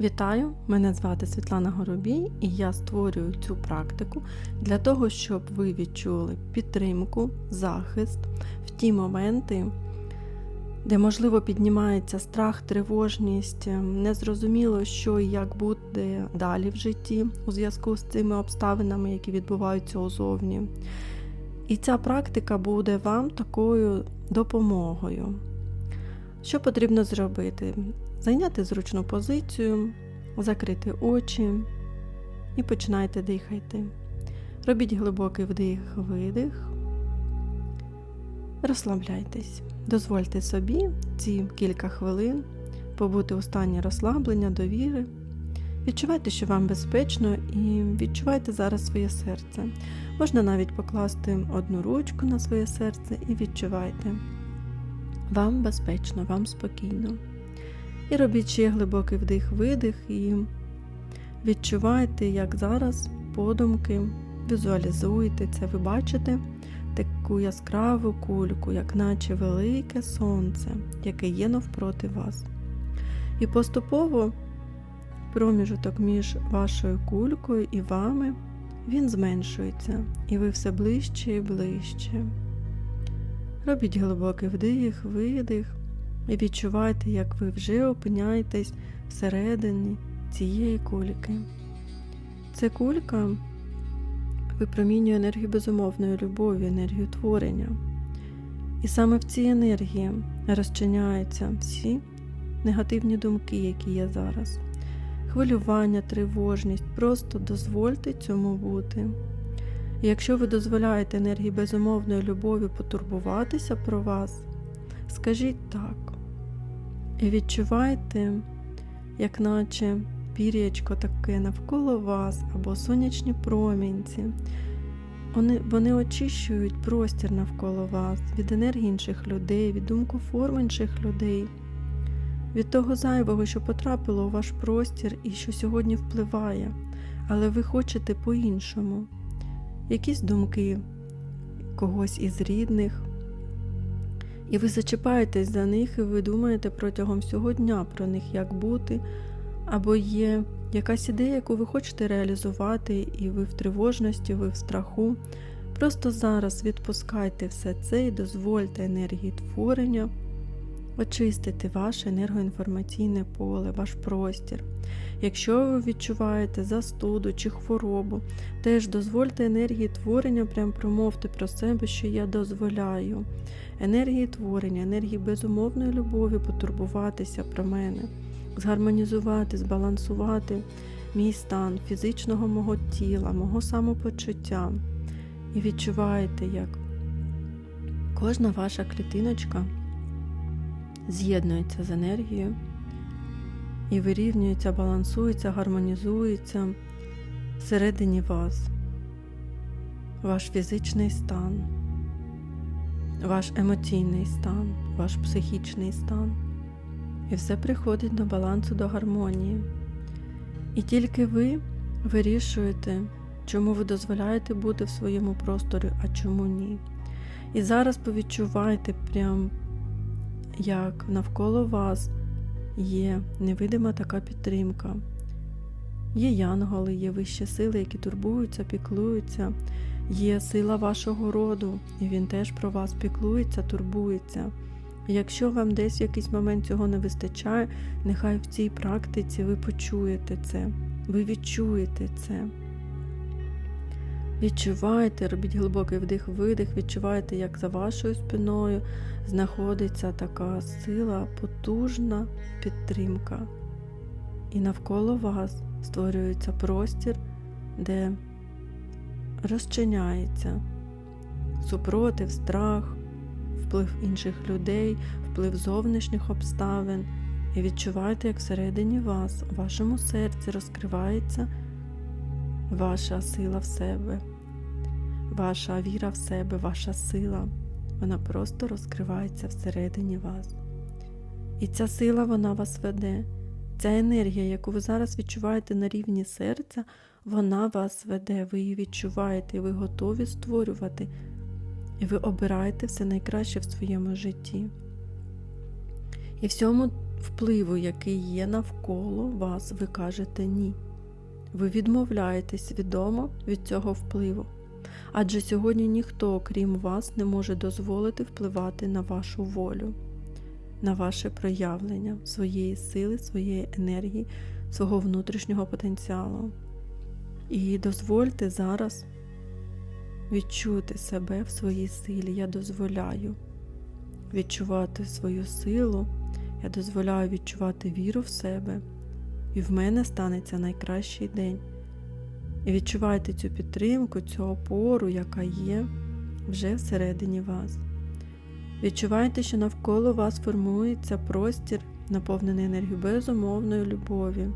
Вітаю! Мене звати Світлана Горобій і я створюю цю практику для того, щоб ви відчули підтримку, захист в ті моменти, де, можливо, піднімається страх, тривожність, незрозуміло, що і як буде далі в житті у зв'язку з цими обставинами, які відбуваються озовні. І ця практика буде вам такою допомогою. Що потрібно зробити? Зайняти зручну позицію, закрити очі і починайте дихати. Робіть глибокий вдих-видих, розслабляйтесь, дозвольте собі ці кілька хвилин побути у стані розслаблення, довіри. Відчувайте, що вам безпечно, і відчувайте зараз своє серце. Можна навіть покласти одну ручку на своє серце і відчувайте. Вам безпечно, вам спокійно. І робіть ще глибокий вдих-видих і відчувайте, як зараз подумки, візуалізуйте це, ви бачите таку яскраву кульку, як наче велике сонце, яке є навпроти вас. І поступово проміжуток між вашою кулькою і вами він зменшується, і ви все ближче і ближче. Робіть глибокий вдих, видих. І відчувайте, як ви вже опиняєтесь всередині цієї кульки. Ця кулька випромінює енергію безумовної любові, енергію творення. І саме в цій енергії розчиняються всі негативні думки, які є зараз. Хвилювання, тривожність, просто дозвольте цьому бути. І якщо ви дозволяєте енергії безумовної любові потурбуватися про вас, скажіть так. І відчувайте, як наче пір'ячко таке навколо вас або сонячні промінці. Вони, вони очищують простір навколо вас від енергії інших людей, від думкоформ інших людей, від того зайвого, що потрапило у ваш простір і що сьогодні впливає, але ви хочете по-іншому. Якісь думки когось із рідних. І ви зачіпаєтесь за них, і ви думаєте протягом всього дня про них, як бути, або є якась ідея, яку ви хочете реалізувати, і ви в тривожності, ви в страху. Просто зараз відпускайте все це і дозвольте енергії творення очистити ваше енергоінформаційне поле, ваш простір. Якщо ви відчуваєте застуду чи хворобу, теж дозвольте енергії творення, прям промовте про себе, що я дозволяю. Енергії творення, енергії безумовної любові потурбуватися про мене, згармонізувати, збалансувати мій стан фізичного мого тіла, мого самопочуття. І відчуваєте, як кожна ваша клітиночка з'єднується з енергією і вирівнюється, балансується, гармонізується всередині вас, ваш фізичний стан, ваш емоційний стан, ваш психічний стан. І все приходить до балансу, до гармонії. І тільки ви вирішуєте, чому ви дозволяєте бути в своєму просторі, а чому ні. І зараз повідчувайте прям як навколо вас є невидима така підтримка. Є янголи, є вищі сили, які турбуються, піклуються, є сила вашого роду, і він теж про вас піклується, турбується. Якщо вам десь в якийсь момент цього не вистачає, нехай в цій практиці ви почуєте це, ви відчуєте це. Відчувайте, робіть глибокий вдих-видих, відчувайте, як за вашою спиною знаходиться така сила, потужна підтримка. І навколо вас створюється простір, де розчиняється супротив, страх, вплив інших людей, вплив зовнішніх обставин. І відчувайте, як всередині вас, у вашому серці розкривається ваша сила в себе, ваша віра в себе, ваша сила. Вона просто розкривається всередині вас. І ця сила вона вас веде. Ця енергія, яку ви зараз відчуваєте на рівні серця, вона вас веде, ви її відчуваєте, ви готові створювати, і ви обираєте все найкраще в своєму житті. І в цьому впливу, який є навколо вас, ви кажете ні. Ви відмовляєтесь свідомо від цього впливу. Адже сьогодні ніхто, крім вас, не може дозволити впливати на вашу волю, на ваше проявлення своєї сили, своєї енергії, свого внутрішнього потенціалу. І дозвольте зараз відчути себе в своїй силі. Я дозволяю відчувати свою силу, я дозволяю відчувати віру в себе, і в мене станеться найкращий день. І відчувайте цю підтримку, цю опору, яка є вже всередині вас. Відчувайте, що навколо вас формується простір, наповнений енергією безумовної любові.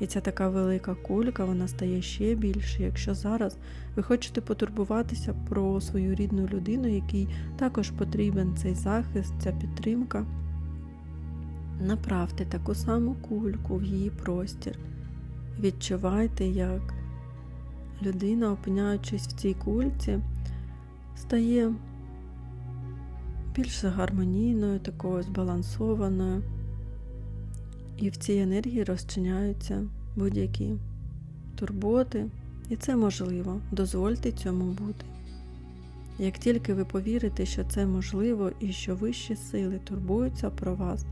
І ця така велика кулька, вона стає ще більше, якщо зараз ви хочете потурбуватися про свою рідну людину, якій також потрібен цей захист, ця підтримка. Направте таку саму кульку в її простір. Відчувайте, як людина, опиняючись в цій кульці, стає більш гармонійною, такою збалансованою. І в цій енергії розчиняються будь-які турботи, і це можливо. Дозвольте цьому бути. Як тільки ви повірите, що це можливо і що вищі сили турбуються про вас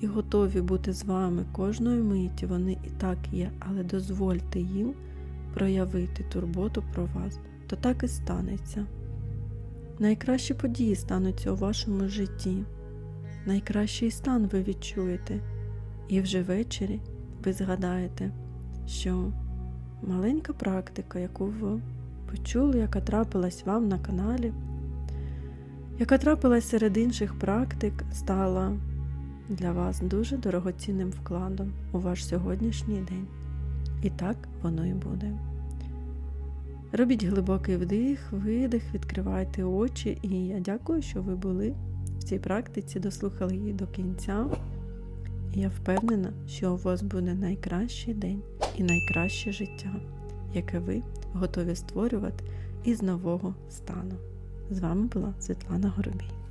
і готові бути з вами кожної миті, вони і так є, але дозвольте їм проявити турботу про вас, то так і станеться. Найкращі події стануться у вашому житті, найкращий стан ви відчуєте. І вже ввечері ви згадаєте, що маленька практика, яку ви почули, яка трапилась вам на каналі, яка трапилась серед інших практик, стала для вас дуже дорогоцінним вкладом у ваш сьогоднішній день. І так воно і буде. Робіть глибокий вдих, видих, відкривайте очі, і я дякую, що ви були в цій практиці, дослухали її до кінця. Я впевнена, що у вас буде найкращий день і найкраще життя, яке ви готові створювати із нового стану. З вами була Світлана Горобій.